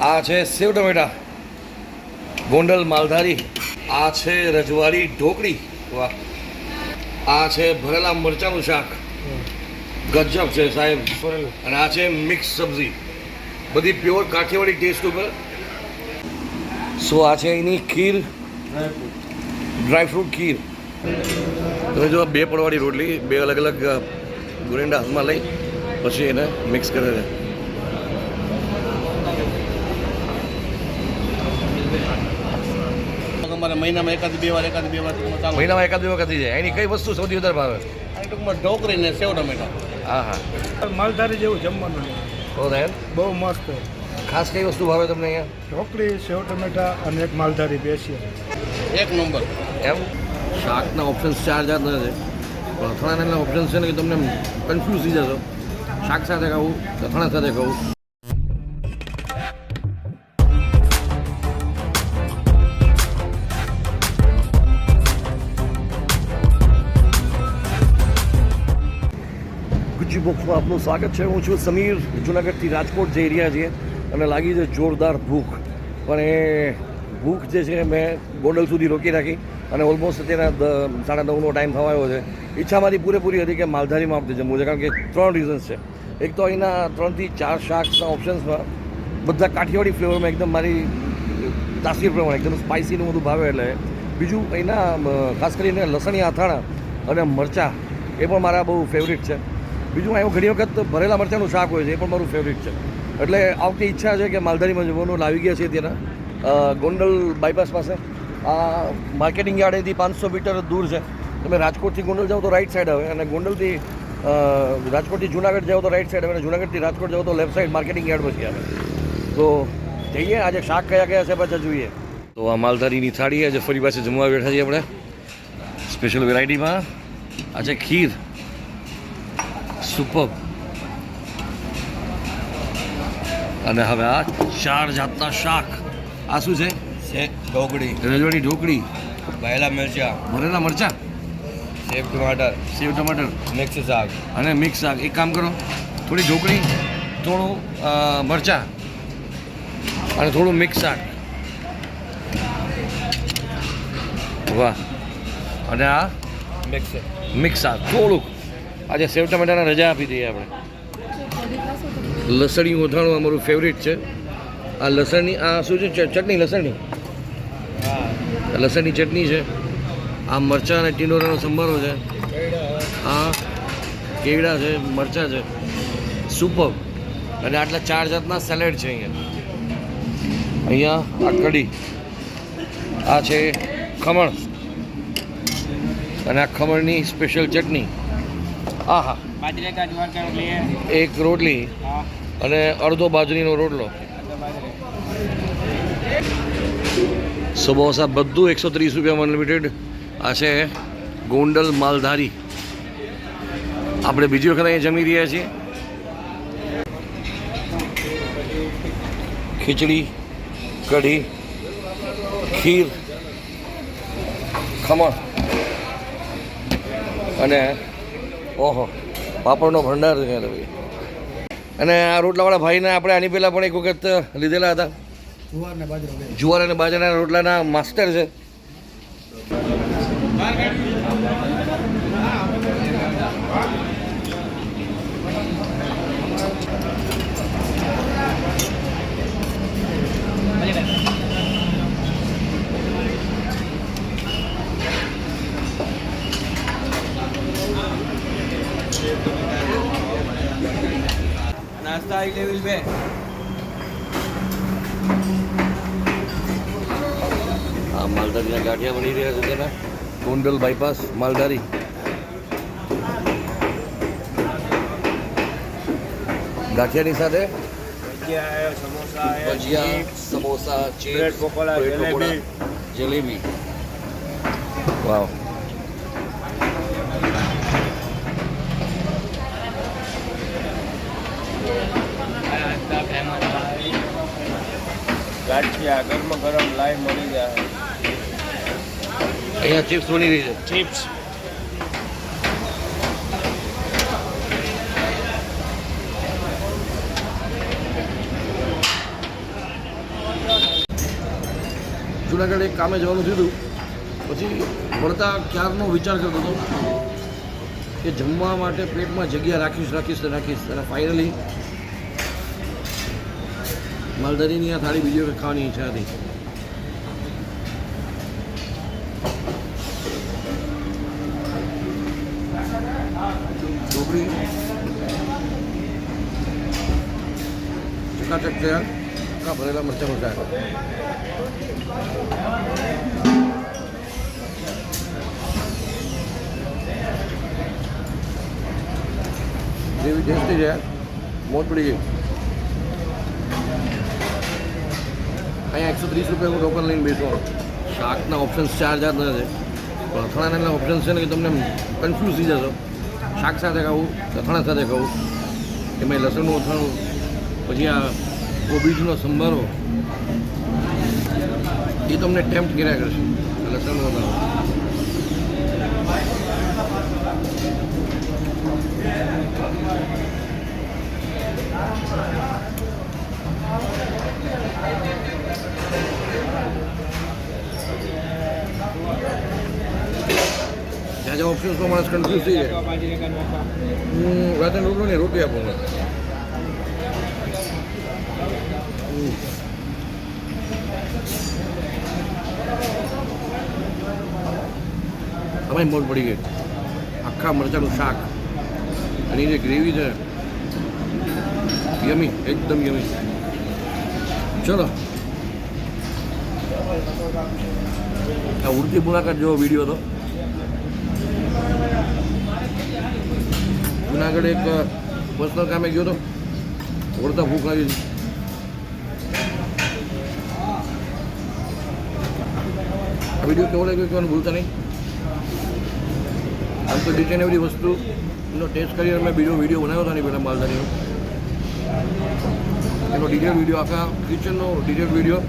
આ છે સેવ ટમેટા. ગોંડલ માલધારી. આ છે રજવાડી ઢોકળી. વાહ. આ છે ભરેલા મરચાંનું શાક. ગજબ છે સાહેબ. અને આ છે મિક્સ સબ્જી. બધી પ્યોર કાઠિયાવાડી ટેસ્ટ ઉપર. સો આ છે એની ખીર. ડ્રાયફ્રૂટ ખીર. તમે જો બે પડવાળી રોટલી બે અલગ અલગ ગુરેન્ડા હાથમાં લઈ પછી એને મિક્સ કરે છે અમારે મહિનામાં એકાદ બે વાર એકાદ બે વાર મહિનામાં એકાદ બે વખત થઈ જાય. એની કઈ વસ્તુ સૌથી વધારે ભાવે? ટૂંકમાં ઢોકરી ને સેવ ટમેટા. હા હા. માલધારી જેવું જમવાનું તો બહુ મસ્ત. ખાસ કઈ વસ્તુ ભાવે તમને અહીંયા? ઢોકળી સેવ ટમેટા અને એક માલધારી બેસી એક નંબર. એમ? શાકના ઓપ્શન્સ ચાર જાતના છે. પણ અથાણાના ઓપ્શન્સ છે ને કે તમને કન્ફ્યુઝ થઈ જશો. શાક સાથે ખાવું અથાણા સાથે ખાવું. ગુજ્જી બોક્સમાં આપનું સ્વાગત છે. હું છું સમીર જુનાગઢથી રાજકોટ જઈ રહ્યા છીએ અને લાગી છે જોરદાર ભૂખ. પણ એ ભૂખ જે છે મેં ગોંડલ સુધી રોકી રાખી અને ઓલમોસ્ટ અત્યારે સાડા નવનો ટાઈમ થવા આવ્યો છે. ઈચ્છા મારી પૂરેપૂરી હતી કે માલધારીમાં આપણે જમવું છે. કારણ કે ત્રણ રીઝન્સ છે. એક તો અહીંના ત્રણથી ચાર શાકના ઓપ્શન્સમાં બધા કાઠિયાવાડી ફ્લેવરમાં એકદમ મારી તાસીર પ્રમાણે, એકદમ સ્પાઇસીનું બધું ભાવે એટલે. બીજું અહીંના ખાસ કરીને લસણી અથાણા અને મરચાં એ પણ મારા બહુ ફેવરિટ છે. બીજું એવું ઘણી વખત ભરેલા મરચાંનું શાક હોય છે, એ પણ મારું ફેવરિટ છે. એટલે આ વખતે ઈચ્છા છે કે માલધારીમાં જવાનું, લાવી ગયા છે તેના. ગોંડલ બાયપાસ પાસે. આ માર્કેટિંગ યાર્ડેથી પાંચસો મીટર દૂર છે. તમે રાજકોટથી ગોંડલ જાઓ તો રાઈટ સાઈડ આવે અને ગોંડલથી રાજકોટથી જુનાગઢ જાઓ તો રાઈટ સાઈડ આવે અને જુનાગઢથી રાજકોટ જાઓ તો લેફ્ટ સાઈડ માર્કેટિંગ યાર્ડ પછી આવે. તો જઈએ, આજે શાક કયા કયા છે પાછા જોઈએ. તો આ માલધારીની થાળી આજે ફરી પાસે જમવા બેઠા છીએ આપણે. સ્પેશિયલ વેરાયટીમાં આજે ખીર. સુપર. અને હવે આ ચાર જાતના શાક. આ શું છે? શેક ઢોકળી. રજવાડી ઢોકળી. ભરેલા મરચા. ભરેલા મરચાં? સેવ ટમાટર. સેવ ટમાટર. મિક્સ શાક. અને મિક્સ શાક. એક કામ કરો. થોડી ઢોકળી થોડું મરચા મરચાં અને થોડું મિક્સ શાક. વાહ. અને આ મિક્સ. મિક્સ શાક. થોડુંક. આજે સેવ ટમેટાના રજા આપી દઈએ આપણે. લસણી ઓથાણું અમારું ફેવરિટ છે. આ લસણની આ શું છે? ચટણી લસણની? લસણની ચટણી છે. આ મરચાં અને ટીંડોરાનો સંભારો છે. આ કેવડા છે મરચાં છે. સુપર અને આટલા ચાર જાતના સેલેડ છે અહીંયા. અહીંયા આ કઢી. આ છે ખમણ. અને આ ખમણની સ્પેશિયલ ચટણી. આહા. બાજરે કા જ્વાર કા રોટલી એક રોટલી અને અડધો બાજરીનો રોટલો. સમોસા બધું એકસો ત્રીસ રૂપિયામાં અનલિમિટેડ આ છે ગોંડલ માલધારી. આપણે બીજી વખત અહીંયા જમી રહ્યા છીએ. ખીચડી કઢી ખીર ખમણ. અને ઓહો પાપડનો ભંડાર છે ત્યાં ભાઈ. અને આ રોટલાવાળા ભાઈને આપણે આની પહેલાં પણ એક વખત લીધેલા હતા. જુવાર અને બાજરાના રોટલાના માસ્ટર છે. નાસ્તા આઈ લેવલ બે આ માલધારીના ગાંઠિયા બની રહ્યા છે તેના. ગોંડલ બાયપાસ માલધારી. ગાંઠિયાની સાથે? ભજીયા સમોસા ભજીયા સમોસા ચિપ્સ જલેબી. વાવ. ગાંઠિયા ગરમ ગરમ લાઈ મળી જાય. અહીંયા ચિપ્સ બની રહી છે. ચિપ્સ જુનાગઢ એક કામે જવાનું થયું પછી વળતા ક્યારનો વિચાર કરતો હતો કે જમવા માટે પ્લેટમાં જગ્યા રાખીશ રાખીશ રાખીશ અને ફાઇનલી માલધારીની આ થાળી બીજી વખત ખાવાની ઈચ્છા હતી. ઢોકળી ચકાચક આખા ભરેલા મરચા શાક જેવી ટેસ્ટી છે મોત પડી ગઈ અહીંયા એકસો ત્રીસ રૂપિયા ટોકન લઈને બેસવાનું શાકના ઓપ્શન્સ ચાર જાતના છે. પણ અથાણાના ઓપ્શન્સ છે ને કે તમને કન્ફ્યુઝ થઈ જશો. શાક સાથે ખાવું, અથાણા સાથે ખાવું. એમાં લસણનું અથાણું, પછી આ કોબીજનો સંભારો. એ તમને ટેમ્પ્ટ કર્યા કરશે. લસણનું અથાણું. ઓપ્શન્સમાં માણસ કન્ફ્યુઝ થઈ જાય હું રાતે રોટલો ને રોટી આપું મને. હમ. અમે મોજ પડી ગઈ. આખા મરચાંનું શાક. અને જે ગ્રેવી છે, યમી, એકદમ યમી. ચલો. આ ઉડતી મુલાકાત જેવો વીડિયો હતો. જુનાગઢ એક પર્સનલ કામે ગયો હતો વળતા ભૂખ લાગી. આ વીડિયો કેવો લાગ્યો કહેવાનું ભૂલતા નહીં? આમ તો ડિટેન એવરી વસ્તુનો ટેસ્ટ કરી મેં બીજો વીડિયો બનાવ્યો હતો નહીં પહેલાં માલધારીનો. એનો ડિટેલ વીડિયો આખા કિચનનો ડિટેલ વીડિયો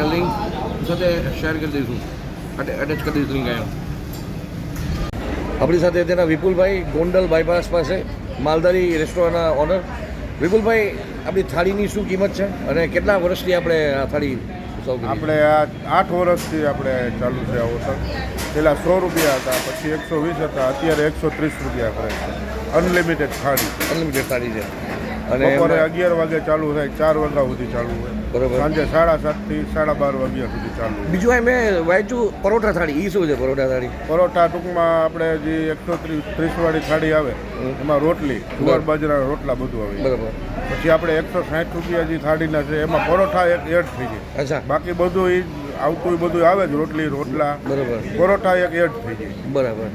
એ લિંક સાથે શેર કરી દઈશું. અટેચ કરી દઈશું લિંક અહીંયા. આપણી સાથે તેના વિપુલભાઈ ગોંડલ બાયપાસ પાસે માલધારી રેસ્ટોરન્ટના ઓનર વિપુલભાઈ આપણી થાળીની શું કિંમત છે અને કેટલા વર્ષથી આપણે આ થાળી સૌ આપણે આ આઠ વર્ષથી આપણે ચાલુ છે આ હોટલ પહેલાં સો રૂપિયા હતા પછી એકસો વીસ હતા અત્યારે એકસો ત્રીસ રૂપિયા કરે છે. અનલિમિટેડ થાળી. અનલિમિટેડ થાળી છે. અને બપોરે અગિયાર વાગે ચાલુ થાય ચાર વાગ્યા સુધી ચાલુ હોય. બરોબર. સાંજે સાડા સાતથી સાડા બાર વાગ્યા સુધી ચાલુ બીજું આ મેં વાંચ્યું પરોઠા થાળી એ શું છે પરોઠા થાળી? પરોઠા ટૂંકમાં આપણે જે એકસો ત્રીસ ત્રીસવાળી થાળી આવે એમાં રોટલી જુવાર બાજરાના રોટલા બધું આવે. બરાબર. પછી આપણે એકસો સાઠ રૂપિયા જે થાળીના છે એમાં પરોઠા એક એડ થઈ જાય. અચ્છા. બાકી બધું એ આવતું બધું આવે જ રોટલી રોટલા. બરાબર. પરોઠા એક એડ થઈ જાય. બરાબર.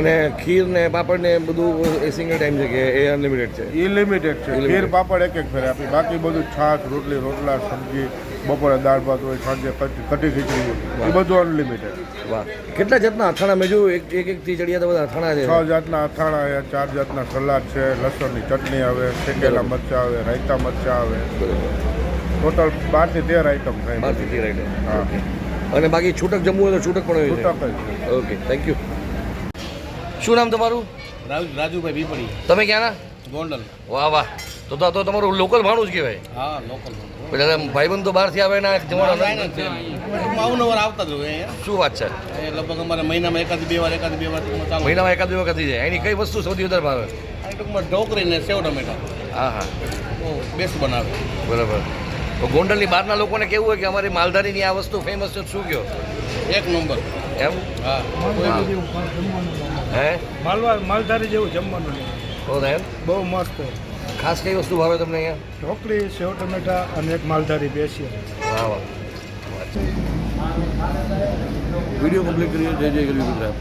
અને ખીર ને પાપડ ને બધું એ સિંગલ ટાઈમ છે કે એ અનલિમિટેડ છે? એ લિમિટેડ છે. ખીર પાપડ એક એક ફેરે આપી. બાકી બધું છાશ રોટલી રોટલા સબ્જી બપોરે દાળ ભાત હોય સાંજે કટી ખીચડી હોય. એ બધું અનલિમિટેડ વાહ. કેટલા જાતના અથાણા? મેં જોયું એક એક એક થી ચડિયા તો બધા અથાણા છે છ. જાતના અથાણા છે ચાર જાતના સલાડ છે લસણની ચટણી આવે શેકેલા મરચાં આવે રાયતા મરચાં આવે. ટોટલ બારથી તેર આઈટમ થાય. બારથી રાઈટ હા. અને બાકી છૂટક જમવું હોય તો છૂટક પણ હોય છૂટક ઓકે થેન્ક યુ શું નામ તમારું? રાજુ રાજુભાઈ બીપડી. તમે ક્યાંના? ગોંડલ. વાહ વાહ. તો તો તો તમારું લોકલ ભાણું જ કહેવાય. હા લોકલ પેલા ભાઈબંધ તો બહારથી આવે ને જમવાનું અવનવર આવતા જ હોય શું વાત છે? એ લગભગ અમારે મહિનામાં એકાદ બે વાર એકાદ બે વાર મહિનામાં એકાદ બે વખત થઈ જાય. એની કઈ વસ્તુ સૌથી વધારે ભાવે? ટૂંકમાં ઢોકરી ને સેવ ટમેટા. હા હા. બેસ્ટ બનાવે. બરાબર. તો ગોંડલની બહારના લોકોને કેવું હોય કે અમારી માલધારીની આ વસ્તુ ફેમસ છે શું કહો એક નંબર. એમ? હા. હા. માલવા માલધારી જેવું જમવાનું નહીં તો એમ? બહુ મસ્ત. ખાસ કઈ વસ્તુ ભાવે તમને અહીંયા? ઢોકળી સેવ ટમેટા અને એક માલધારી બેસીએ વાહ વાહ. વીડિયો કમ્પ્લીટ કરીએ. જય જય ગરવી ગુજરાત.